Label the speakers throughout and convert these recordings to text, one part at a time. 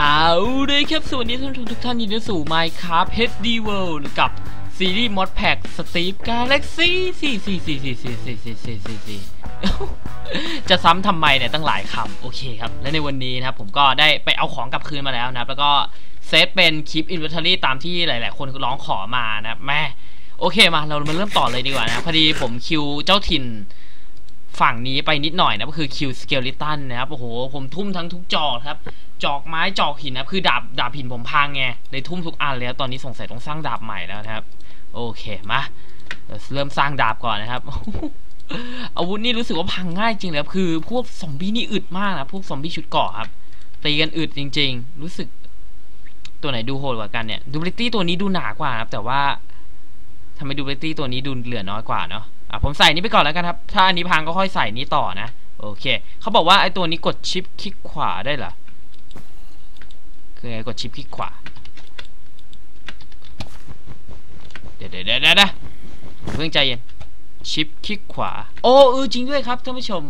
Speaker 1: เอาเลยครับสวัสดีท่านผู้ชมทุกท่านยินดีสู่ Minecraft HD World กับซีรีส์ Mod Pack Steve Galaxy 4 4 4 4 4 4 4 4 4 4จะซ้ำทำไมเนี่ยตั้งหลายคำโอเคครับ และในวันนี้นะครับผมก็ได้ไปเอาของกลับคืนมาแล้วนะครับ แล้วก็เซตเป็นคลิป Inventory ตามที่หลาย ๆ คนร้องขอมานะแม่โอเคมาเรามาเริ่มต่อเลยดีกว่านะพอดีผมคิวเจ้าถิ่น ฝั่งนี้ไปนิดหน่อยนะก็คือคิวสเกลิตันนะครับโอ้โหผมทุ่มทั้งทุกจอกครับ จอกไม้จอกหินนะคือดาบดาบหินผมพังไงเลยทุ่มทุกอันเลยครับตอนนี้สงสัยต้องสร้างดาบใหม่แล้วนะครับ โอเคมาเริ่มสร้างดาบก่อนนะครับอาวุธนี่รู้สึกว่าพังง่ายจริงเลยครับคือพวกซอมบี้นี่อึดมากนะพวกซอมบี้ชุดเกาะครับตีกันอึดจริง ๆ รู้สึกตัวไหนดูโหดกว่ากันเนี่ยดูบลิตี้ตัวนี้ดูหนากว่าครับแต่ว่าทำไมดูบลิตี้ตัวนี้ดูเหลือน้อยกว่าเนาะ อะผมใส่นี้ไปก่อนแล้วกันครับ ถ้าอันนี้พังก็ค่อยใส่นี้ต่อนะ โอเค เขาบอกว่าไอตัวนี้กดชิปคลิกขวาได้เหรอ คือไงกดชิปคลิกขวา เดี๋ยวเดี๋ยวเดี๋ยวเดี๋ยวเพิ่งใจเย็น ชิปคลิกขวา โอ้เออจริงด้วยครับท่านผู้ชม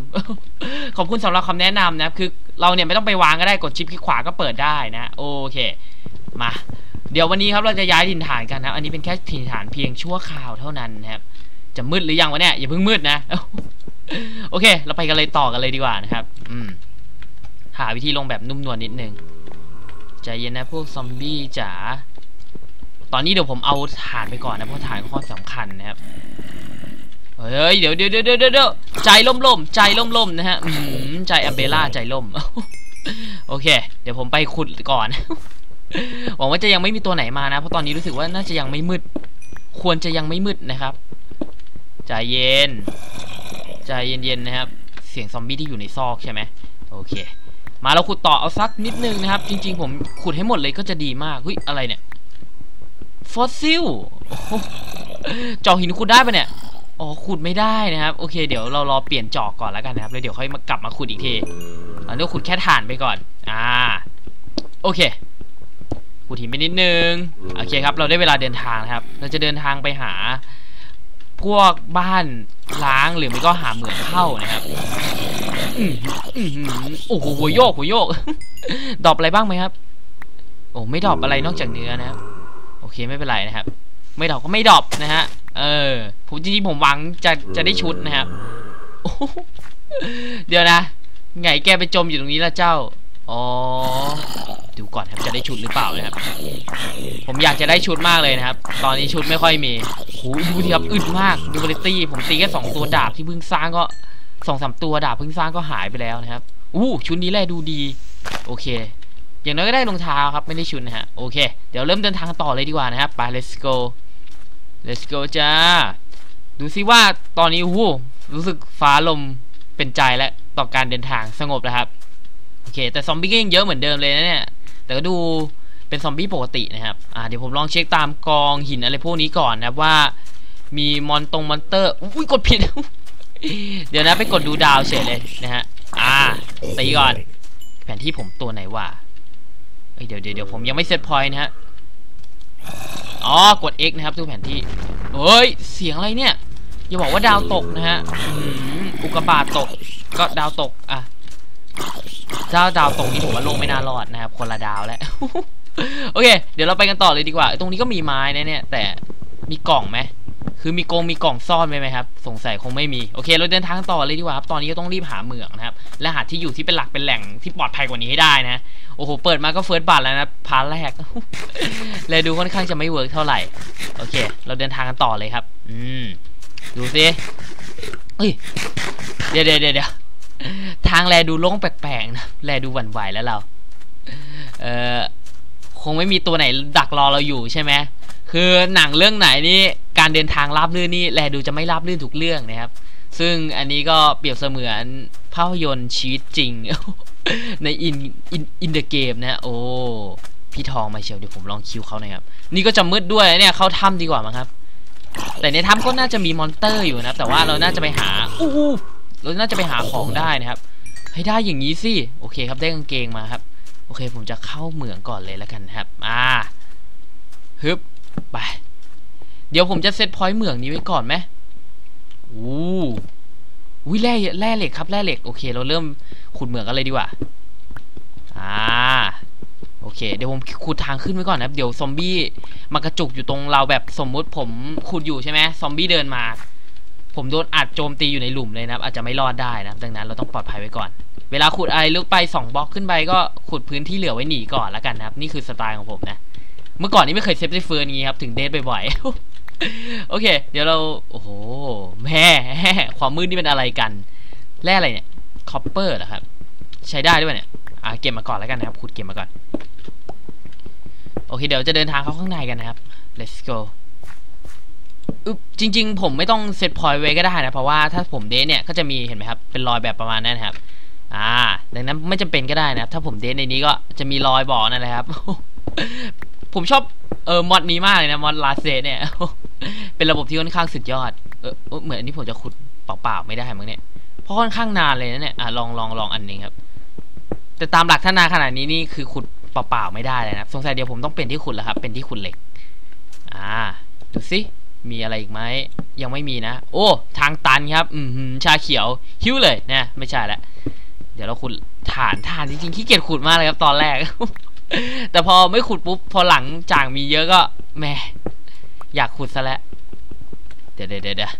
Speaker 1: ขอบคุณสำหรับคำแนะนำนะครับคือเราเนี่ยไม่ต้องไปวางก็ได้กดชิปคลิกขวาก็เปิดได้นะ โอเค มาเดี๋ยววันนี้ครับเราจะย้ายถิ่นฐานกันนะ อันนี้เป็นแค่ถิ่นฐานเพียงชั่วคราวเท่านั้นนะครับ จะมืดหรือยังวะเนี่ยอย่าเพิ่งมืดนะโอเค เราไปกันเลยต่อกันเลยดีกว่านะครับ อืม หาวิธีลงแบบนุ่มนวลนิดนึงใจเย็นนะพวกซอมบี้จ๋าตอนนี้เดี๋ยวผมเอาฐานไปก่อนนะเพราะฐานข้อสำคัญนะครับเฮ้ยเดี๋ยวเดี๋ยวเดี๋ยวเดี๋ยวใจล่มล่มใจล่มล่มนะฮะใจอัมเบล่าใจล่มโอเค เดี๋ยวผมไปขุดก่อนหวังว่าจะยังไม่มีตัวไหนมานะ เพราะตอนนี้รู้สึกว่าน่าจะยังไม่มืด ควรจะยังไม่มืดนะครับ ใจเย็น ใจเย็นๆนะครับ เสียงซอมบี้ที่อยู่ในซอกใช่ไหมโอเค มาเราขุดต่อเอาสักนิดนึงนะครับ จริง ๆ ผมขุดให้หมดเลยก็จะดีมากเฮ้ยอะไรเนี่ยฟอสซิลจอกหินขุดได้ปะเนี่ยอ๋อขุดไม่ได้นะครับ โอเคเดี๋ยวเรารอเปลี่ยนจอกก่อนแล้วกันนะครับแล้วเดี๋ยวค่อยมากลับมาขุดอีกทีอันนี้ขุดแค่ฐานไปก่อน อ่า โอเคขุดหินไปนิดนึง โอเคครับ เราได้เวลาเดินทางนะครับ เราจะเดินทางไปหา พวกบ้านล้างหรือไม่ก็หาเหมืองเข้านะครับอือโอ้โหหัวโยกหัวโยก ดอปอะไรบ้างไหมครับ โอ้ไม่ดอปอะไรนอกจากเนื้อนะครับ โอเคไม่เป็นไรนะครับ ไม่ดอปก็ไม่ดอปนะฮะ เออ ผมจริงๆผมหวังจะจะได้ชุดนะครับเดี๋ยวนะ ไงแกไปจมอยู่ตรงนี้ละเจ้า อ๋อ ดูก่อนครับจะได้ชุดหรือเปล่านะครับ ผมอยากจะได้ชุดมากเลยนะครับ ตอนนี้ชุดไม่ค่อยมีโหดูดิครับอึดมากดูบริตี้ผมตีแค่สองตัวดาบที่เพิ่งสร้างก็สองสามตัวดาบเพิ่งสร้างก็หายไปแล้วนะครับอู้ชุดนี้แหละดูดี โอเค อย่างน้อยก็ได้รองเท้าครับไม่ได้ชุดนะฮะโอเค เดี๋ยวเริ่มเดินทางต่อเลยดีกว่านะครับไป let's go let's go จ้าดูซิว่าตอนนี้โอ้รู้สึกฟ้าลมเป็นใจแล้วต่อการเดินทางสงบแล้วครับ โอเค แต่ซอมบี้ก็ยังเยอะเหมือนเดิมเลยนะเนี่ย แต่ก็ดูเป็นซอมบี้ปกตินะครับอ่าเดี๋ยวผมลองเช็คตามกองหินอะไรพวกนี้ก่อนนะครับว่า มีมอนตรงมอนเตอร์อุ้ยกดผิด เดี๋ยวนะไปกดดูดาวเฉยเลยนะฮะอ่าตีก่อน แผนที่ผมตัวไหนวะเดี๋ยวเดี๋ยวผมยังไม่เซตพอยต์นะฮะอ๋อกด X นะครับดูแผนที่เฮ้ย เสียงอะไรเนี่ย อย่าบอกว่าดาวตกนะฮะอุกกาบาตตก ก็ดาวตก อะ ถ้าดาวตกนี่ผมว่าโลกไม่น่ารอดนะครับ คนละดาวแล้ว โอเค เดี๋ยวเราไปกันต่อเลยดีกว่า ตรงนี้ก็มีไม้นะเนี่ย แต่มีกล่องไหม คือมีกงมีกล่องซ่อนไว้ไหมครับ สงสัยคงไม่มี โอเค เราเดินทางต่อเลยดีกว่าครับ ตอนนี้ก็ต้องรีบหาเหมืองนะครับ และหาที่อยู่ที่เป็นหลักเป็นแหล่งที่ปลอดภัยกว่านี้ให้ได้นะ โอ้โห เปิดมาก็เฟิร์สบัตแล้วนะพาร์ทแรกเลยดูค่อนข้างจะไม่เวิร์กเท่าไหร่ โอเค เราเดินทางกันต่อเลยครับ อืม ดูสิเฮ้ย เดี๋ยวเดี๋ยวเดี๋ยว ทางแลดูโล่งแปลกๆนะแลดูหวั่นไหวแล้วเรา เอ่อคงไม่มีตัวไหนดักรอเราอยู่ใช่ไหมคือหนังเรื่องไหนนี่การเดินทางราบรื่นนี่แลดูจะไม่ราบรื่นทุกเรื่องนะครับ ซึ่งอันนี้ก็เปรียบเสมือนภาพยนตร์ชีวิตจริง ในอินอินอินเดอะเกมนะโอ้พี่ทองมาเชียวเดี๋ยวผมลองคิวเขาหน่อยครับ นี่ก็จะมืดด้วยเนี่ยเข้าถ้ำดีกว่ามั้งครับ แต่ในถ้ำก็น่าจะมีมอนเตอร์อยู่นะแต่ว่าเราน่าจะไปหาอู้ เราน่าจะไปหาของได้นะครับ ให้ได้อย่างนี้สิ โอเคครับได้กางเกงมาครับ โอเคผมจะเข้าเหมืองก่อนเลยแล้วกันครับ อ่าฮึบไป เดี๋ยวผมจะเซตพอยต์เหมืองนี้ไว้ก่อนไหมอู้วิแร่แร่เหล็กครับแร่เหล็กโอเค เราเริ่มขุดเหมืองกันเลยดีกว่า อ่า โอเค เดี๋ยวผมขุดทางขึ้นไว้ก่อนนะครับเดี๋ยวซอมบี้มากระจุกอยู่ตรงเราแบบสมมุติผมขุดอยู่ใช่ไหมซอมบี้เดินมา ผมโดนอัดโจมตีอยู่ในหลุมเลยนะครับ อาจจะไม่รอดได้นะดังนั้นเราต้องปลอดภัยไว้ก่อน เวลาขุดอะไรลึกไป2บล็อกขึ้นไปก็ขุดพื้นที่เหลือไว้หนีก่อนแล้วกันนะครับ นี่คือสไตล์ของผมนะ เมื่อก่อนนี้ไม่เคยเซฟได้เฟิร์นงี้ครับ ถึงเดทบ่อยๆ โอเค เดี๋ยวเรา โอ้โห แม่ ความมืดนี่เป็นอะไรกัน แร่อะไรเนี่ย คอปเปอร์เหรอครับ ใช้ได้ด้วยเนี่ย อ่าเก็บมาก่อนแล้วกันนะครับ ขุดเก็บมาก่อน โอเค เดี๋ยวจะเดินทางเข้าข้างในกันนะครับ let's go จริง ๆ ผมไม่ต้องเซตพอยต์ไว้ก็ได้นะ เพราะว่าถ้าผมเดทเนี่ยก็จะมีเห็นไหมครับ เป็นรอยแบบประมาณนั้นครับ อ่า ดังนั้นไม่จำเป็นก็ได้นะครับ ถ้าผมเดทในนี้ก็จะมีรอยบอกนั่นแหละครับ ผมชอบเออมอดนี้มากเลยนะมอดลาเซเนี่ย เป็นระบบที่ค่อนข้างสุดยอด เออเหมือนอันนี้ผมจะขุดเปล่าๆไม่ได้มั้งเนี่ย เพราะค่อนข้างนานเลยนะเนี่ยอะลองลองลองอันนี้ครับ แต่ตามหลักถ้านานขนาดนี้นี่คือขุดเปล่าๆไม่ได้เลยนะสงสัยเดี๋ยวผมต้องเป็นที่ขุดแล้วครับ เป็นที่ขุดเหล็ก อ่า ดูสิ มีอะไรอีกไหมยังไม่มีนะ โอ้ ทางตันครับอืมชาเขียวหิ้วเลยนะไม่ใช่ละเดี๋ยวเราขุดฐานฐานจริงๆขี้เกียจขุดมากเลยครับตอนแรก แต่พอไม่ขุดปุ๊บพอหลังจากมีเยอะก็แหม่อยากขุดซะแล้วเดี๋ยวเดี๋ยวเดี๋ยว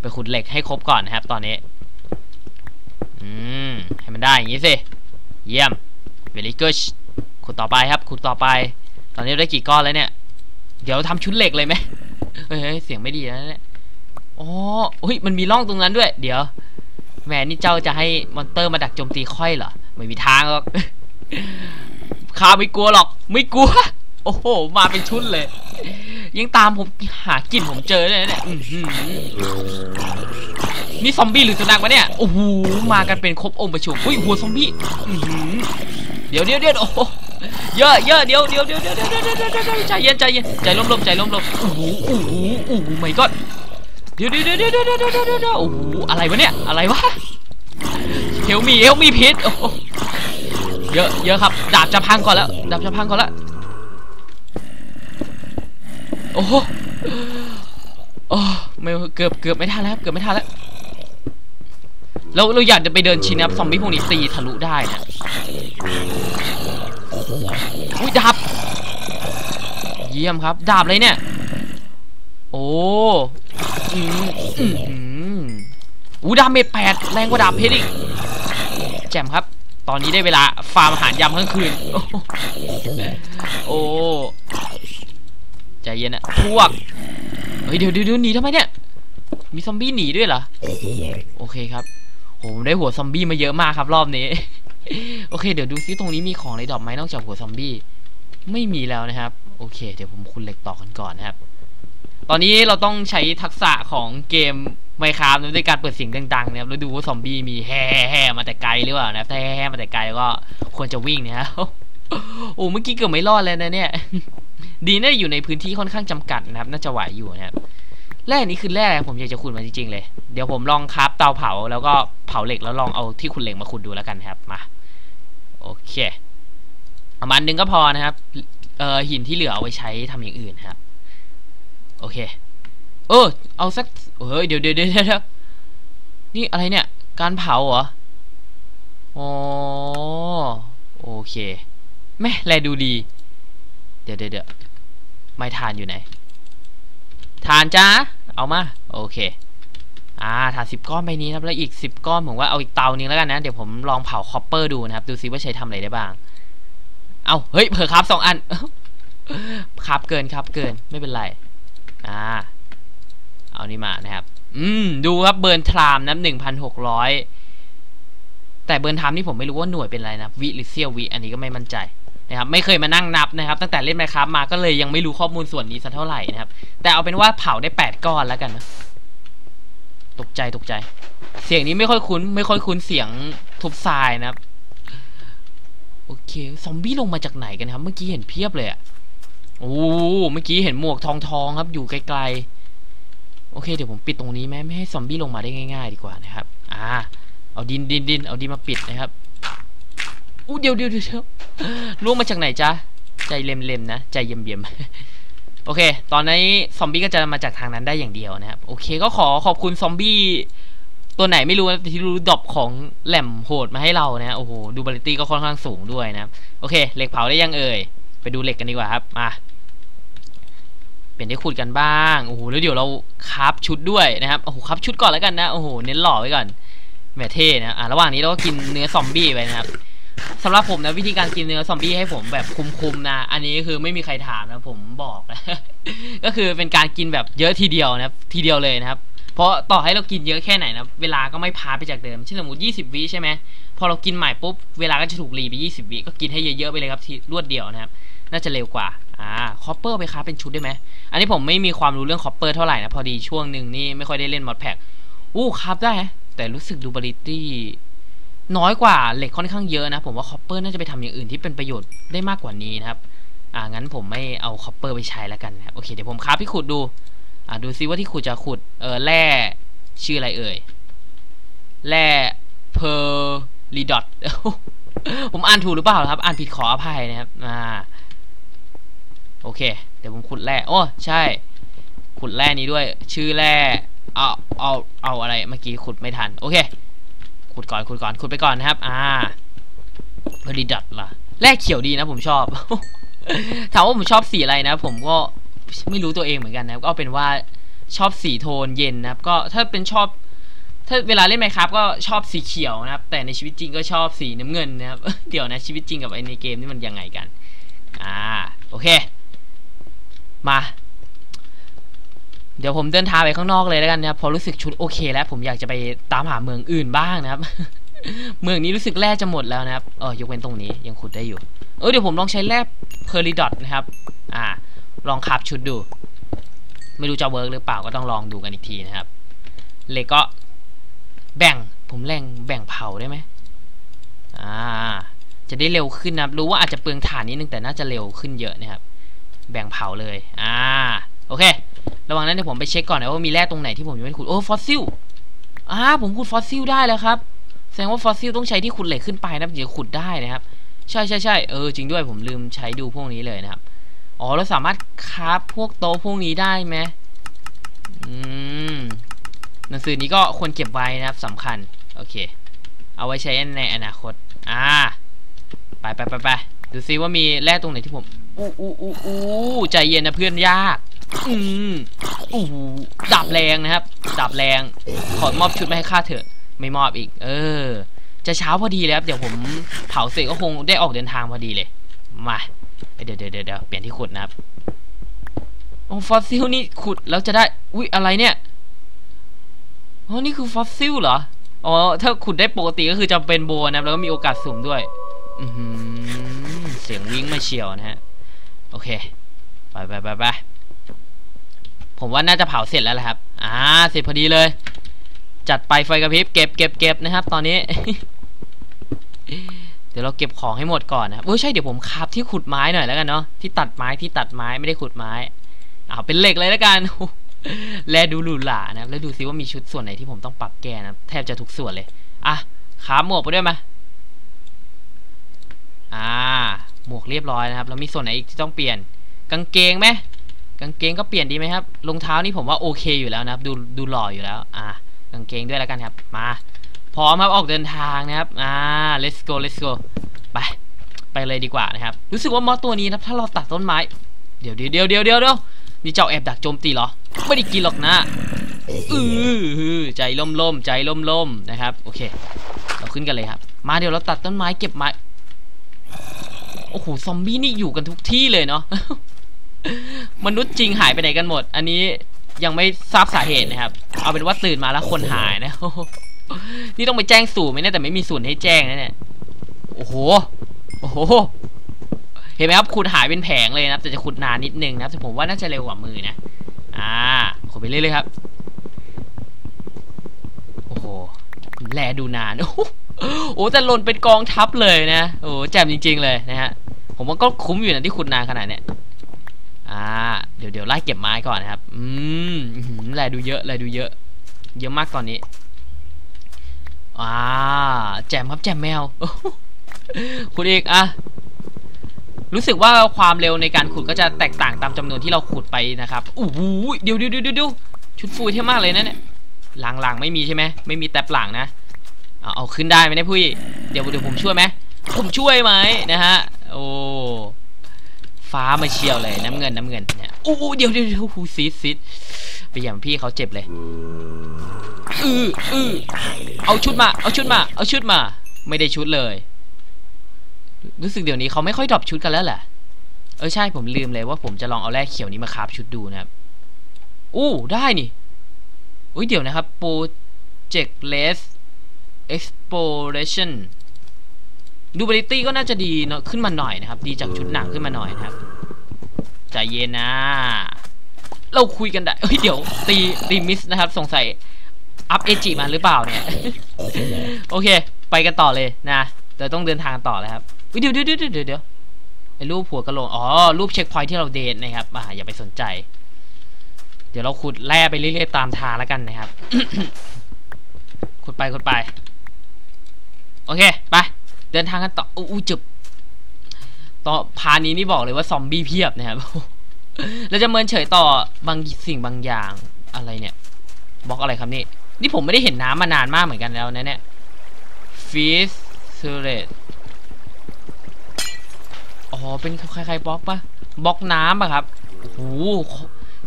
Speaker 1: ไปขุดเหล็กให้ครบก่อนนะครับ ตอนนี้ อืมให้มันได้อย่างนี้สิเยี่ยม very good ขุดต่อไปครับขุดต่อไป ตอนนี้ได้กี่ก้อนแล้วเนี่ย เดี๋ยวทำชุดเหล็กเลยไหม เฮ้ยเสียงไม่ดีนะเนี่ยอ๋อเฮ้ยมันมีร่องตรงนั้นด้วย เดี๋ยวแหมนี่เจ้าจะให้มอนเตอร์มาดักโจมตีค่อยเหรอไม่มีทางหรอกข้าไม่กลัวหรอก ไม่กลัว โอ้โห มาเป็นชุดเลย ยังตามผมหากลิ่นผมเจอเลยนะเนี่ยอื้อหือนี่ซอมบี้หรือสุนัขวะเนี่ย โอ้โห มากันเป็นครบองค์ประชุม อุ้ยหัวซอมบี้อื้อหือเดี๋ยวเดี๋ยวเดี๋ยวโอ้โห เยอะเยอะเดี๋ยวเดี๋ยวเดี๋ยวเดี๋ยวเดี๋ยวเดี๋ยวเดี๋ยวใจเย็นใจเย็นใจล้มลมใจล้มลมโอ้โหโอ้โหโอ้โหไม่ก็เดี๋ยวเดี๋ยวเดี๋ยวเดี๋ยวเดี๋ยวเดี๋ยวเดี๋ยวโอ้โหอะไรวะเนี่ยอะไรวะเฮลมีเฮลมีพิษเยอะเยอะครับดาบจะพังก่อนแล้วดาบจะพังก่อนแล้วโอ้โหโอ้ไม่เกือบเกือบไม่ทันแล้วเกือบไม่ทันแล้วแล้วเราอยากจะไปเดินชินนะครับซอมบี้พวกนี้ตีทะลุได้นะ อุ้ยดาบเยี่ยมครับ ดาบเลยเนี่ย โอ้อืมอืมอู้ดาเมจแปดแรงกว่าดาบเพชรอีกแจ่มครับ ตอนนี้ได้เวลาฟาร์มอาหารยามค่ำคืน โอ้ใจเย็นอะพวก เฮ้ยเดี๋ยวเดี๋ยวหนีทำไมเนี่ย มีซอมบี้หนีด้วยเหรอ โอเคครับโหผมได้หัวซอมบี้มาเยอะมากครับรอบนี้ โอเค เดี๋ยวดูซิตรงนี้มีของในดอกไม้นอกจากหัวซอมบี้ไม่มีแล้วนะครับ โอเค เดี๋ยวผมคุณเหล็กต่อกันก่อนนะครับ ตอนนี้เราต้องใช้ทักษะของเกมไมคราฟในการเปิดเสียงดังๆนะครับแล้วดูว่าซอมบี้มีแห่แห่มาแต่ไกลหรือเปล่านะถ้าแห่มาแต่ไกลก็ควรจะวิ่งนะครับโอ้เมื่อกี้เกือบไม่รอดเลยนะเนี่ย ดีนะอยู่ในพื้นที่ค่อนข้างจำกัดนะครับ น่าจะไหวอยู่นะครับ แร่นี้คือแร่อะไรผมอยากจะขุดมาจริงๆเลย เดี๋ยวผมลองคราฟเตาเผาแล้วก็เผาเหล็กแล้วลองเอาที่ขุดเหล็กมาขุดดูแล้วกันครับมาโอเคประมาณนึงก็พอนะครับเอ่อหินที่เหลือเอาไว้ใช้ทำอย่างอื่นครับ โอเค เออเอาสักเฮ้ยเดี๋ยวเดี๋ยวเดี๋ยวเดี๋ยวนี่อะไรเนี่ย การเผาเหรออ๋อโอเคแม่แลดูดี เดี๋ยวเดี๋ยวเดี๋ยวไม่ทานอยู่ไหน ทานจ้าเอามา โอเค อ่าทานสิบก้อนไปนี้ครับ แล้วอีกสิบก้อนผมว่าเอาอีกเตานึงแล้วกันนะ เดี๋ยวผมลองเผาคอปเปอร์ดูนะครับ ดูซิว่าใช้ทำอะไรได้บ้าง เอาเฮ้ย เผลอครับสองอัน ครับเกินครับเกิน ไม่เป็นไร อ่า เอานี่มานะครับ อืม ดูครับเบิร์นทรามนะหนึ่งพันหกร้อยแต่เบิร์นทรามนี่ผมไม่รู้ว่าหน่วยเป็นอะไรนะ วิหรือเซียววิ อันนี้ก็ไม่มั่นใจ นะครับไม่เคยมานั่งนับนะครับ ตั้งแต่เล่นไมครับมาก็เลยยังไม่รู้ข้อมูลส่วนนี้สักเท่าไหร่นะครับ แต่เอาเป็นว่าเผาได้แปดก้อนแล้วกันนะตกใจตกใจ เสียงนี้ไม่ค่อยคุ้น ไม่ค่อยคุ้นเสียงทุบทรายนะครับ โอเคซอมบี้ลงมาจากไหนกันครับ เมื่อกี้เห็นเพียบเลยอะโอ้เมื่อกี้เห็นหมวกทองทองครับ อยู่ไกลๆโอเคเดี๋ยวผมปิดตรงนี้แม้ไม่ให้ซอมบี้ลงมาได้ง่าย ๆ ดีกว่านะครับ อ่า เอาดินดินดินเอาดินมาปิดนะครับ อู้เดี๋ยวเดี๋ยวเดี๋ยวล่วงมาจากไหนจ๊ะ ใจเล็มๆนะ ใจเย็มๆ โอเค ตอนนี้ซอมบี้ก็จะมาจากทางนั้นได้อย่างเดียวนะครับ โอเค ก็ขอขอบคุณซอมบี้ตัวไหนไม่รู้นะที่รู้ดรอปของแหลมโหดมาให้เรานะ โอ้โห ดูบาลิตี้ก็ค่อนข้างสูงด้วยนะครับโอเค เหล็กเผาได้ยังเอ่ย ไปดูเหล็กกันดีกว่าครับ มาเปลี่ยนที่ขุดกันบ้าง โอ้โห แล้วเดี๋ยวเราคับชุดด้วยนะครับ โอ้โหคับชุดก่อนแล้วกันนะ โอ้โห เน้นหล่อไว้ก่อนแหมเท่นะ อะ ระหว่างนี้เราก็กินเนื้อซอมบี้ไปนะครับ สำหรับผมนะวิธีการกินเนื้อซอมบี้ให้ผมแบบคุมๆนะ อันนี้คือไม่มีใครถามนะผมบอกนะก็คือเป็นการกินแบบเยอะทีเดียวนะทีเดียวเลยนะครับ เพราะต่อให้เรากินเยอะแค่ไหนนะเวลาก็ไม่พาไปจากเดิมเช่นสมมติ20วิใช่ไหมพอเรากินใหม่ปุ๊บเวลาก็จะถูกรีไป 20วิก็กินให้เยอะๆไปเลยครับทีรวดเดียวนะครับ น่าจะเร็วกว่าอ่าคอปเปอร์ไปค้าเป็นชุดได้ไหมอันนี้ผมไม่มีความรู้เรื่องคอปเปอร์เท่าไหร่นะพอดีช่วงหนึ่งนี่ไม่ค่อยได้เล่นมอดแพ็กอู้ครับได้แต่รู้สึกดูบริตี้ น้อยกว่าเหล็กค่อนข้างเยอะนะ ผมว่าคอปเปอร์น่าจะไปทำอย่างอื่นที่เป็นประโยชน์ได้มากกว่านี้นะครับ อ่างั้นผมไม่เอาคอปเปอร์ไปใช้แล้วกันนะครับโอเคเดี๋ยวผมค้าพี่ขุดดู อ่าดูซิว่าที่ขุดจะขุดเออแร่ชื่ออะไรเอ่ยแร่เพอร์ลีดอตผมอ่านถูกหรือเปล่าครับ อ่านผิดขออภัยนะครับ อ่า โอเค เดี๋ยวผมขุดแร่โอ้ใช่ ขุดแร่นี้ด้วย ชื่อแร่เอาเอาเอาอะไรเมื่อกี้ขุดไม่ทัน โอเค ขุดก่อนขุดก่อนขุดไปก่อนนะครับ อ่าบริดัตล่ะแร่เขียวดีนะผมชอบ ถามว่าผมชอบสีอะไรนะ ผมก็ไม่รู้ตัวเองเหมือนกันนะก็เป็นว่าชอบสีโทนเย็นนะครับ ก็ถ้าเป็นชอบ ถ้าเวลาเล่นไหมครับก็ชอบสีเขียวนะครับ แต่ในชีวิตจริงก็ชอบสีน้ำเงินนะครับ เดี๋ยวนะชีวิตจริงกับไอในเกมนี่มันยังไงกัน อ่า โอเค มา เดี๋ยวผมเดินทางไปข้างนอกเลยแล้วกันนะครับพอรู้สึกชุดโอเค แล้วผมอยากจะไปตามหาเมืองอื่นบ้างนะครับ เมืองนี้รู้สึกแร่จะหมดแล้วนะครับเออยกเว้นตรงนี้ยังขุดได้อยู่ เออเดี๋ยวผมลองใช้แร่เพอริดอทนะครับ อ่า ลองคับชุดดู ไม่รู้จะเวิร์กหรือเปล่าก็ต้องลองดูกันอีกทีนะครับเหล็กก็แบ่งผมแรงแบ่งเผาได้ไหมอ่า จะได้เร็วขึ้นนะครับ รู้ว่าอาจจะเปลืองถ่านนิดนึงแต่น่าจะเร็วขึ้นเยอะนะครับ แบ่งเผาเลย อ่า โอเค ระหว่างนั้นเดี๋ยวผมไปเช็คก่อนนะว่ามีแร่ตรงไหนที่ผมยังไม่ขุดโอ้ฟอสซิลอ่าผมขุดฟอสซิลได้แล้วครับแสดงว่าฟอสซิลต้องใช้ที่ขุดเหล็กขึ้นไปนะถึงจะขุดได้นะครับ ใช่ใช่ใช่เออจริงด้วยผมลืมใช้ดูพวกนี้เลยนะครับอ๋อเราสามารถคราฟพวกโต๊ะพวกนี้ได้ไหมอืมหนังสือนี้ก็ควรเก็บไว้นะครับสำคัญโอเค เอาไว้ใช้ในอนาคตอ่าไปไปไปไปดูซิว่ามีแร่ตรงไหนที่ผมอู้อู้อู้อู้ใจเย็นนะเพื่อนยาก อืมอู้ดาบแรงนะครับดาบแรง ขอมอบชุดมาให้ข้าเถอะ ไม่มอบอีก เออ จะเช้าพอดีแล้วครับเดี๋ยวผมเผาเสร็จก็คงได้ออกเดินทางพอดีเลย มาเดี๋ยวเดี๋ยวเดี๋ยวเปลี่ยนที่ขุดนะครับโอ้ฟอสซิลนี่ขุดแล้วจะได้ อุ้ยอะไรเนี่ยอ๋อนี่คือฟอสซิลเหรอ อ๋อ ถ้าขุดได้ปกติก็คือจะเป็นโบนะครับแล้วก็มีโอกาสสุ่มด้วย อืเสียงวิ่งมาเฉียวนะฮะ โอเค ไปไปไปไป ผมว่าน่าจะเผาเสร็จแล้วแหละครับ อ่า เสร็จพอดีเลย จัดไปไฟกระพริบ เก็บเก็บเก็บนะครับ ตอนนี้ เดี๋ยวเราเก็บของให้หมดก่อนนะครับเออใช่ เดี๋ยวผมคาบที่ขุดไม้หน่อยแล้วกันเนาะ ที่ตัดไม้ ที่ตัดไม้ ไม่ได้ขุดไม้ เอาเป็นเหล็กเลยแล้วกัน แลดูหรูหรานะครับ แล้วดูซิว่ามีชุดส่วนไหนที่ผมต้องปรับแก้นะ แทบจะทุกส่วนเลย อะขาหมวกไปด้วยไหมอ่า หมวกเรียบร้อยนะครับ แล้วมีส่วนไหนอีกที่ต้องเปลี่ยน กางเกงไหม กางเกงก็เปลี่ยนดีไหมครับรองเท้านี่ผมว่าโอเคอยู่แล้วนะครับดูดูหล่ออยู่แล้ว อ่ากางเกงด้วยแล้วกันครับ มา พร้อมครับออกเดินทางนะครับ อ่า let's go let's go ไป ไปเลยดีกว่านะครับ รู้สึกว่ามอสตัวนี้นะถ้าเราตัดต้นไม้เดี๋ยวเดี๋ยวเดี๋ยวเดี๋ยวเดี๋ยวเดี๋ยวนี่เจ้าแอบดักโจมตีเหรอ ไม่ได้กินหรอกนะอือใจล่มล่มใจล่มล่มนะครับ โอเค เราขึ้นกันเลยครับ มาเดี๋ยวเราตัดต้นไม้เก็บไม้ โอ้โห ซอมบี้นี่อยู่กันทุกที่เลยเนาะ มนุษย์จริงหายไปไหนกันหมด อันนี้ยังไม่ทราบสาเหตุนะครับ เอาเป็นว่าตื่นมาแล้วคนหายนะ นี่ต้องไปแจ้งศูนย์ไหมเนี่ยแต่ไม่มีศูนย์ให้แจ้งนะเนี่ย โอ้โห โอ้โห เห็นไหมครับขุดหายเป็นแผงเลยนะครับแต่จะขุดนานนิดนึงนะครับแต่ผมว่าน่าจะเร็วกว่ามือนะ อ่าขุดไปเรื่อยๆครับ โอ้โห แลดูนาน โอ้โหโอ้แต่หล่นเป็นกองทัพเลยนะ โอ้แจ่มจริง ๆ เลยนะฮะ ผมว่าก็คุ้มอยู่นะที่ขุดนานขนาดเนี้ย อ่าเดี๋ยวเดี๋ยวไล่เก็บไม้ก่อนนะครับ อืมแลดูเยอะแลดูเยอะ เยอะมากตอนนี้อ่าแจ่มครับแจ่มแมวขุดอีกอะรู้สึกว่าความเร็วในการขุดก็จะแตกต่างตามจำนวนที่เราขุดไปนะครับโอ้หเดี๋ยวเดี๋ยวเดี๋ยวเดี๋ยวชุดฟูเท่มากเลยนะเนี่ยหลังหลังไม่มีใช่ไหมไม่มีแท็บหลังนะเอาเอาขึ้นได้ไหมเนี่ยพี่เดี๋ยวเดี๋ยวผมช่วยไหมผมช่วยไหมนะฮะโอ้ ฟ้ามาเชียวเลยน้ำเงินน้ำเงินเนี่ยอู้อู้เดี๋ยวเดี๋ยวเดี๋ยวหูซีดซีดไปอย่างพี่เขาเจ็บเลยอืออือเอาชุดมา เอาชุดมา เอาชุดมา ไม่ได้ชุดเลย รู้สึกเดี๋ยวนี้เขาไม่ค่อยดรอปชุดกันแล้วแหละเออใช่ผมลืมเลยว่าผมจะลองเอาแร่เขียวนี้มาคราฟชุดดูนะครับอู้ได้นี่อุ้ยเดี๋ยวนะครับ Project Less Exploration Durability ก็น่าจะดีเนาะขึ้นมาหน่อยนะครับ ดีจากชุดหนังขึ้นมาหน่อยนะครับใจเย็นนะ เราคุยกันได้เฮ้ยเดี๋ยวตีตีมิสนะครับ สงสัยอัพเอจิมาหรือเปล่าเนี่ย โอเค ไปกันต่อเลยนะเดี๋ยวต้องเดินทางต่อเลยครับเดี๋ยวเดี๋ยวเดี๋ยวเดี๋ยวไอ้รูปหัวกระโหลกอ๋อรูปเช็คพอยท์ที่เราเดทนะครับอ่าอย่าไปสนใจ เดี๋ยวเราขุดแร่ไปเรื่อยๆตามทางแล้วกันนะครับขุดไปขุดไป โอเค ไป เดินทางกันต่ออู้จุบต่อพานี้นี่บอกเลยว่าซอมบี้เพียบนะครับเราจะเมินเฉยต่อบางสิ่งบางอย่างอะไรเนี่ยบล็อกอะไรครับนี่ นี่ผมไม่ได้เห็นน้ำมานานมากเหมือนกันแล้วนะเนี่ยฟิสเซเลตอ๋อ เป็นใคล้ายๆบล็อกปะบล็อกน้ำอะครับโอ้โห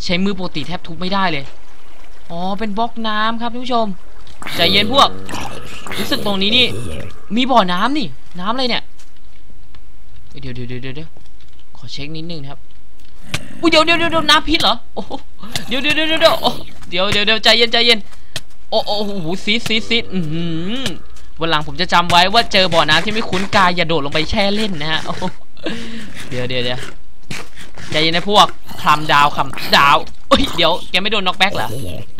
Speaker 1: ใช้มือปกติแทบทุบไม่ได้เลย อ๋อ เป็นบล็อกน้ำครับท่านผู้ชม ใจเย็นพวก รู้สึกตรงนี้นี่ มีบ่อน้ำนี่ น้ำอะไรเนี่ย เดี๋ยวเดี๋ยวเดี๋ยวเดี๋ยวขอเช็คนิดนึงครับอุ้ยเดี๋ยวเดี๋ยวเดี๋ยวน้ำพิษเหรอโอ้เดี๋ยวเดี๋ยวเดี๋ยวเดี๋ยวเดี๋ยวเดี๋ยวเดี๋ยวใจเย็นใจเย็น โอ้โอ้โหซีซีซีอือหือวันหลังผมจะจำไว้ว่าเจอบ่อน้ำที่ไม่คุ้นกายอย่าโดดลงไปแช่เล่นนะฮะเดี๋ยวเดี๋ยวเดี๋ยวใจเย็นนะพวกคลำดาวคำดาวเอ้ยเดี๋ยวแกไม่โดนน็อกแบ็กเหรอ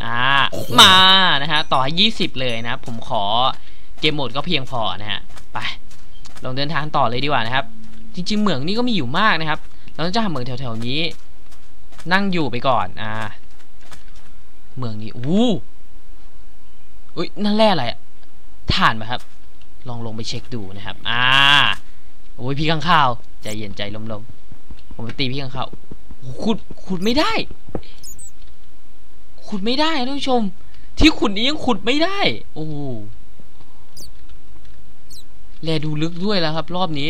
Speaker 1: อ่ามานะฮะต่อให้ยี่สิบเลยนะผมขอ เกมโหมดก็เพียงพอนะฮะไปลองเดินทางต่อเลยดีกว่านะครับ จริง ๆ เหมืองนี่ก็มีอยู่มากนะครับ เราจะหาเหมืองแถวๆนี้ นั่งอยู่ไปก่อนอ่าเหมืองนี้อู้อุ้ยนั่นแร่อะไรอะถ่านปะครับ ลองลงไปเช็คดูนะครับ อ่าโอ้ยพี่ข้างข้าวใจเย็นใจลมๆผมไปตีพี่ข้างข้าวขุดขุดไม่ได้ ขุดไม่ได้ท่านผู้ชม ที่ขุดนี้ยังขุดไม่ได้ โอ้ แลดูลึกด้วยแล้วครับ รอบนี้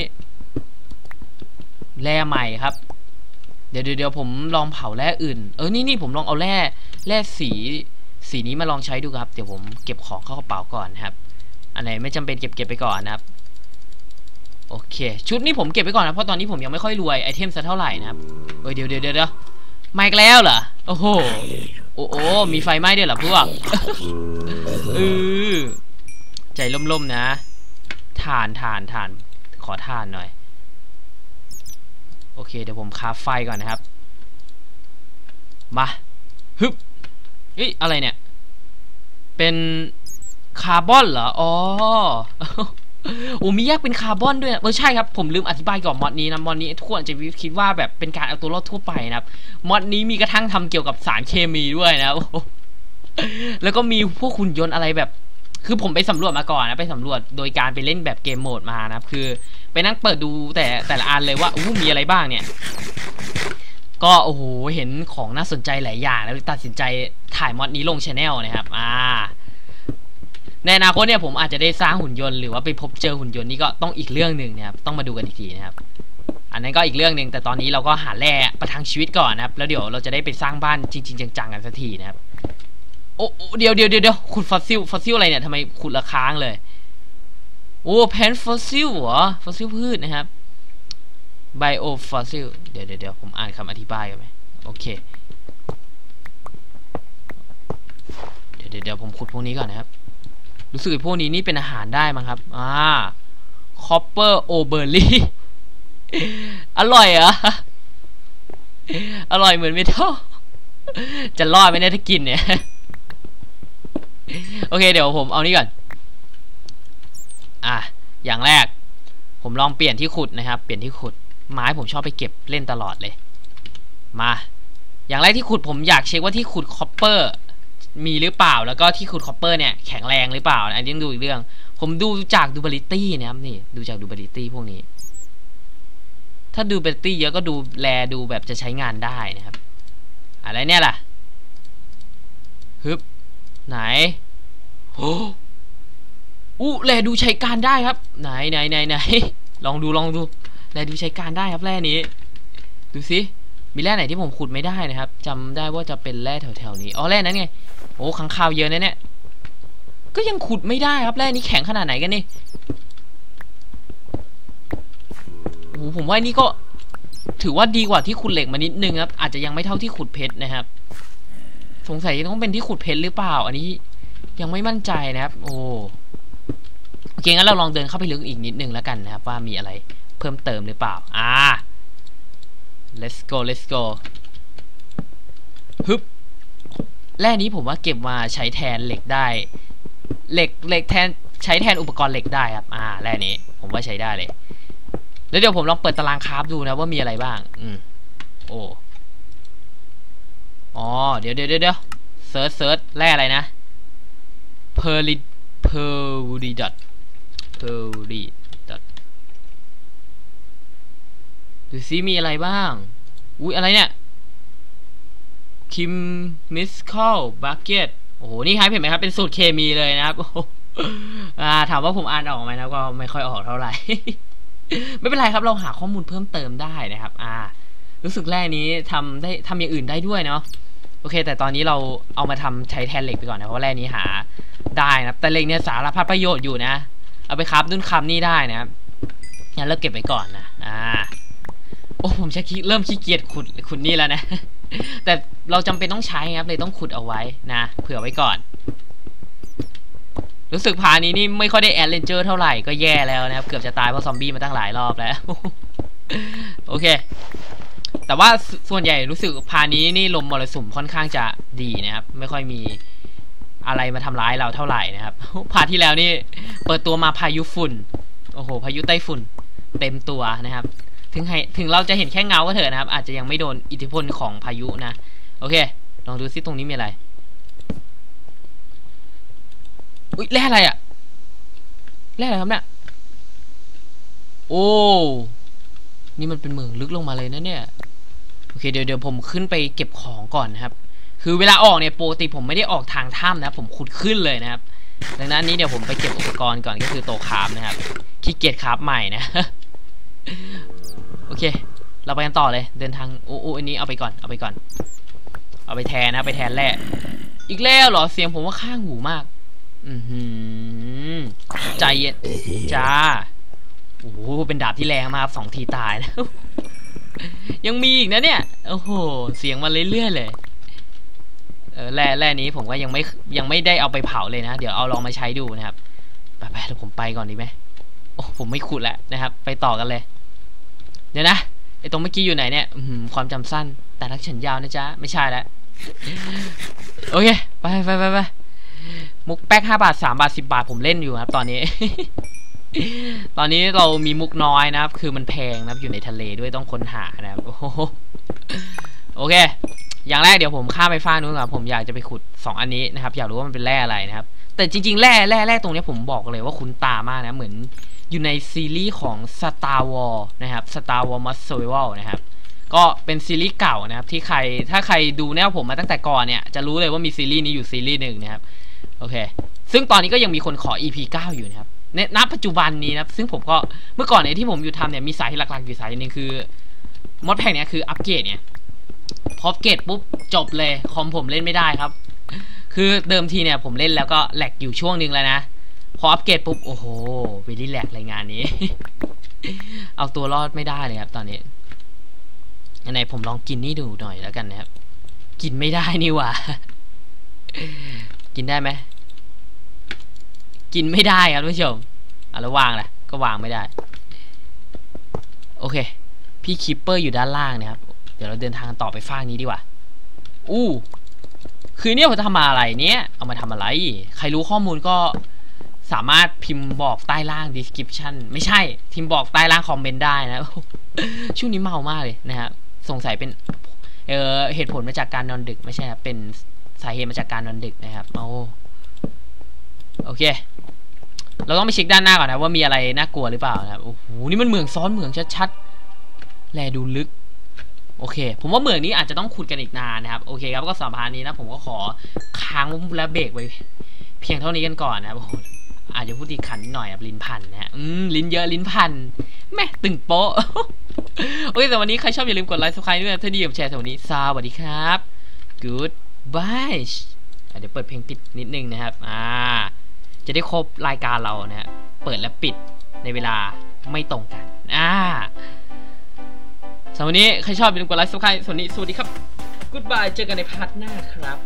Speaker 1: แร่ใหม่ครับ เดี๋ยวเดี๋ยวผมลองเผาแร่อื่น เออนี่นี่ผมลองเอาแร่แร่สี สีนี้มาลองใช้ดูครับ เดี๋ยวผมเก็บของเข้ากระเป๋าก่อนครับ อันไหนไม่จำเป็นเก็บเก็บไปก่อนนะครับ โอเค ชุดนี้ผมเก็บไปก่อนนะเพราะตอนนี้ผมยังไม่ค่อยรวยไอเทมสักเท่าไหร่นะครับเอ้ยเดี๋ยวเดี๋ยวเดี๋ยวมาอีกแล้วเหรอโอ้โหโอ้โหมีไฟไหม้ด้วยเหรอพวกเออใจล่มๆนะ ทานทานทานขอทานหน่อย โอเค เดี๋ยวผมคาไฟก่อนนะครับ มาฮึบเฮ้ยอะไรเนี่ย เป็นคาร์บอนเหรอ อ๋อโอ้มีแยกเป็นคาร์บอนด้วยนะเออใช่ครับ ผมลืมอธิบายก่อนมอดนี้นะมอดนี้ทุกคนอาจจะคิดว่าแบบเป็นการเอาตัวรอดทั่วไปนะครับมอดนี้มีกระทั่งทำเกี่ยวกับสารเคมีด้วยนะแล้วก็มีพวกหุ่นยนต์อะไรแบบ คือผมไปสำรวจมาก่อนนะไปสำรวจโดยการไปเล่นแบบเกมโหมดมานะครับคือไปนั่งเปิดดูแต่แต่ละอันเลยว่าอู้มีอะไรบ้างเนี่ย ก็โอ้โหเห็นของน่าสนใจหลายอย่างแล้วตัดสินใจถ่ายมอดนี้ลงชาแนลนะครับอ่าในอนาคตเนี่ยผมอาจจะได้สร้างหุ่นยนต์หรือว่าไปพบเจอหุ่นยนต์นี่ก็ต้องอีกเรื่องหนึ่งนะครับต้องมาดูกันอีกทีนะครับ อันนั้นก็อีกเรื่องหนึ่งแต่ตอนนี้เราก็หาแร่ประทังชีวิตก่อนนะครับ แล้วเดี๋ยวเราจะได้ไปสร้างบ้านจริง ๆ จังๆกันสักทีนะครับ โอ้เดี๋ยวเดี๋ยวเดี๋ยวขุดฟอสซิลฟอสซิลอะไรเนี่ยทำไมขุดละค้างเลยโอ้แพนฟอสซิลเหรอฟอสซิลพืชนะครับไบโอฟอสซิลเดี๋ยวเดี๋ยวผมอ่านคำอธิบายกันไหมโอเคเดี๋ยวเดี๋ยวผมขุดพวกนี้ก่อนนะครับ รู้สึกพวกนี้นี่เป็นอาหารได้มั้งครับอ่าคอปเปอร์โอเบอร์รี่อร่อยเหรออร่อยเหมือนเมทัลจะรอดไหมเนี่ยถ้ากินเนี่ย โอเคเดี๋ยวผมเอานี่ก่อน อะ อย่างแรก ผมลองเปลี่ยนที่ขุดนะครับ เปลี่ยนที่ขุด ไม้ผมชอบไปเก็บเล่นตลอดเลย มา อย่างแรกที่ขุดผมอยากเช็คว่าที่ขุดคอปเปอร์มีหรือเปล่า แล้วก็ที่ขุดคอปเปอร์เนี่ยแข็งแรงหรือเปล่า อันนี้ดูอีกเรื่อง ผมดูจากดูบริตี้นะครับนี่ ดูจากดูบริตี้พวกนี้ ถ้าดูบริตี้เยอะก็ดูแลดูแบบจะใช้งานได้นะครับ อะไรเนี่ยล่ะฮึบไหน อ้อู้แลดูใช้การได้ครับ ไหนไหนไหนไหนลองดูลองดูแลดูใช้การได้ครับแร่นี้ ดูสิมีแร่ไหนที่ผมขุดไม่ได้นะครับจำได้ว่าจะเป็นแร่แถวๆนี้อ๋อแร่นั้นไงโอ้ขังคาวเยอะนะเนี่ยก็ยังขุดไม่ได้ครับแร่นี้แข็งขนาดไหนกันนี่โอ้ผมว่านี่ก็ถือว่าดีกว่าที่ขุดเหล็กมานิดนึงครับอาจจะยังไม่เท่าที่ขุดเพชรนะครับ สงสัยต้องเป็นที่ขุดเพชรหรือเปล่า อันนี้ ยังไม่มั่นใจนะครับ โอ้โอเคงั้นเราลองเดินเข้าไปลึกอีกนิดนึงแล้วกันนะครับ ว่ามีอะไรเพิ่มเติมหรือเปล่า อ่า let's go let's go ฮึบแร่นี้ผมว่าเก็บมาใช้แทนเหล็กได้ เหล็กเหล็กแทนใช้แทนอุปกรณ์เหล็กได้ครับ อ่า แร่นี้ ผมว่าใช้ได้เลย แล้วเดี๋ยวผมลองเปิดตารางคราฟดูนะว่ามีอะไรบ้าง อืม โอ้ อ๋อ เดี๋ยวเดี๋ยวเดี๋ยวเซิร์ชเซิร์ชแร่อะไรนะ p e r l i p e r l i dot p e r l i dot ดูซิมีอะไรบ้าง อุ้ยอะไรเนี่ย คิมมิสคอลบักเก็ตโอ้โห นี่ครับเห็นไหมครับ เป็นสูตรเคมีเลยนะครับโอ้โหถามว่าผมอ่านออกไหมนะก็ไม่ค่อยออกเท่าไหร่ ไม่เป็นไรครับเราหาข้อมูลเพิ่มเติมได้นะครับ อ่า รู้สึกแรกนี้ทำได้ทำอย่างอื่นได้ด้วยเนาะ โอเค แต่ตอนนี้เราเอามาทำใช้แทนเหล็กไปก่อนนะ เพราะแร่นี้หาได้นะแต่เหล็กเนี่ยสารพัดประโยชน์อยู่นะ เอาไปครับนุ่นคำนี่ได้นะครับงั้นเลิกเก็บไว้ก่อนนะ อ่า โอ้ผมชักเริ่มขี้เกียจขุดขุดนี่แล้วนะ แต่เราจำเป็นต้องใช้ครับเลยต้องขุดเอาไว้นะ เผื่อไว้ก่อน รู้สึกพานี้นี่ไม่ค่อยได้แอดเลนเจอร์เท่าไหร่ก็แย่แล้วนะครับ เกือบจะตายเพราะซอมบี้มาตั้งหลายรอบแล้ว โอเค แต่ว่าส่วนใหญ่รู้สึกพานี้นี่ลมมรสุมค่อนข้างจะดีนะครับ ไม่ค่อยมีอะไรมาทำร้ายเราเท่าไหร่นะครับพาที่แล้วนี่เปิดตัวมาพายุฝุ่น โอ้โห พายุไต้ฝุ่น เต็มตัวนะครับ ถึงให้ถึงเราจะเห็นแค่เงาก็เถอะนะครับ อาจจะยังไม่โดนอิทธิพลของพายุนะ โอเค ลองดูซิตรงนี้มีอะไร อุ้ยแร่อะไรอะแร่อะไรครับเนี่ยโอ้ นี่มันเป็นเมืองลึกลงมาเลยนะเนี่ย เคเดี๋ยวเดี๋ยวผมขึ้นไปเก็บของก่อนนะครับ คือเวลาออกเนี่ยปกติผมไม่ได้ออกทางถ้ำนะผมขุดขึ้นเลยนะครับ ดังนั้นนี้เดี๋ยวผมไปเก็บอุปกรณ์ก่อนก็คือโตคราฟนะครับขี้เกียจคราฟใหม่นะโอเค เราไปกันต่อเลยเดินทางโอ้โอ้อันนี้เอาไปก่อนเอาไปก่อน เอาไปแทนนะไปแทนแร่อีกแล้วเหรอเสียงผมว่าข้างหูมาก อือหือใจเย็นจ้าโอ้เป็นดาบที่แรงมากสองทีตายนะ ยังมีอีกนะเนี่ย โอ้โห เสียงมาเรื่อยๆเลยเออแร่แร่นี้ผมก็ยังไม่ยังไม่ได้เอาไปเผาเลยนะ เดี๋ยวเอาลองมาใช้ดูนะครับ ไปไปเดี๋ยวผมไปก่อนดีไหมโอ้ผมไม่ขุดแล้วนะครับ ไปต่อกันเลย เดี๋ยวนะไอตรงเมื่อกี้อยู่ไหนเนี่ยความจำสั้น แต่รักฉันยาวนะจ๊ะ ไม่ใช่แล้วโอเค ไปไปไปไปมุกแป๊กห้าบาทสามบาทสิบาทผมเล่นอยู่ครับ ตอนนี้ ตอนนี้เรามีมุกน้อยนะครับ คือมันแพงนะครับ อยู่ในทะเลด้วยต้องค้นหานะครับ โอ้โหโอเค อย่างแรกเดี๋ยวผมข้ามไปฟ้านู้นครับ ผมอยากจะไปขุด 2 อันนี้นะครับ อยากรู้ว่ามันเป็นแร่อะไรนะครับ แต่จริง ๆ แร่แร่แร่ตรงนี้ผมบอกเลยว่าคุ้นตามากนะ เหมือนอยู่ในซีรีส์ของ Star Wars นะครับ Star Wars m u s Survival นะครับ ก็เป็นซีรีส์เก่านะครับ ที่ใคร ถ้าใครดูแนวผมมาตั้งแต่ก่อนเนี่ย จะรู้เลยว่ามีซีรีส์นี้อยู่ซีรีส์หนึ่งนะครับ โอเค ซึ่งตอนนี้ก็ยังมีคนขอ EP 9 อยู่นะครับ ในณปัจจุบันนี้นะซึ่งผมก็เมื่อก่อนเนี่ยที่ผมอยู่ทำเนี่ยมีสาเหตุหลักๆอยู่สาเหนึ่งคือมอดแพงเนี่ยคืออัปเกรดเนี่ยพออัปเกรดปุ๊บจบเลยคอมผมเล่นไม่ได้ครับ คือเดิมทีเนี่ยผมเล่นแล้วก็แหลกอยู่ช่วงนึงแล้วนะพออัปเกรดปุ๊บโอ้โหวิลลี่แหลกเลยงานนี้ เอาตัวรอดไม่ได้เลยครับ ตอนนี้ยังไงผมลองกินนี่ดูหน่อยแล้วกันนะครับ กินไม่ได้นี่หว่า กินได้ไหม กินไม่ได้ครับท่านผู้ชมอะแล้ววางแหละก็วางไม่ได้ โอเค พี่คิปเปอร์อยู่ด้านล่างนะครับ เดี๋ยวเราเดินทางต่อไปฟากนี้ดีกว่า อู้คือเนี่ยผมจะทำอะไรเนี่ย เอามาทำอะไร ใครรู้ข้อมูลก็สามารถพิมพ์บอกใต้ล่าง description ไม่ใช่ พิมพ์บอกใต้ล่างคอมเมนต์ได้นะ ช่วงนี้เมามากเลยนะครับสงสัยเป็นเออเหตุผลมาจากการนอนดึกไม่ใช่ครับเป็นสาเหตุมาจากการนอนดึกนะครับ โอ้โอเค เราต้องไปเช็คด้านหน้าก่อนนะว่ามีอะไรน่ากลัวหรือเปล่านะครับโอ้โหนี่มันเหมืองซ้อนเหมืองชัดๆแลดูลึกโอเค ผมว่าเหมืองนี้อาจจะต้องขุดกันอีกนานนะครับ โอเคครับ ก็สัมภาระนี้นะ ผมก็ขอค้างและเบรกไว้ เพียงเท่านี้กันก่อนนะครับโอ้โหอาจจะพูดดีขันนิดหน่อยครับลิ้นพันนะฮะอืมลิ้นเยอะลิ้นพันแม่ตึงโป๊ะ โอเคแต่วันนี้ใครชอบอย่าลืมกดไลค์ subscribe ด้วยนะถ้าดีกับแชร์สำหรับวันนี้สวัสดีครับ goodbye เดี๋ยวเปิดเพลงปิดนิดนึงนะครับ อ่า จะได้ครบรายการเรานะฮะเปิดและปิดในเวลาไม่ตรงกันอ่าสำหรับวันนี้ใครชอบอย่าลืมกดไลค์ซับค่ายส่วนนี้สวัสดีครับ goodbye เจอกันในพาร์ทหน้าครับ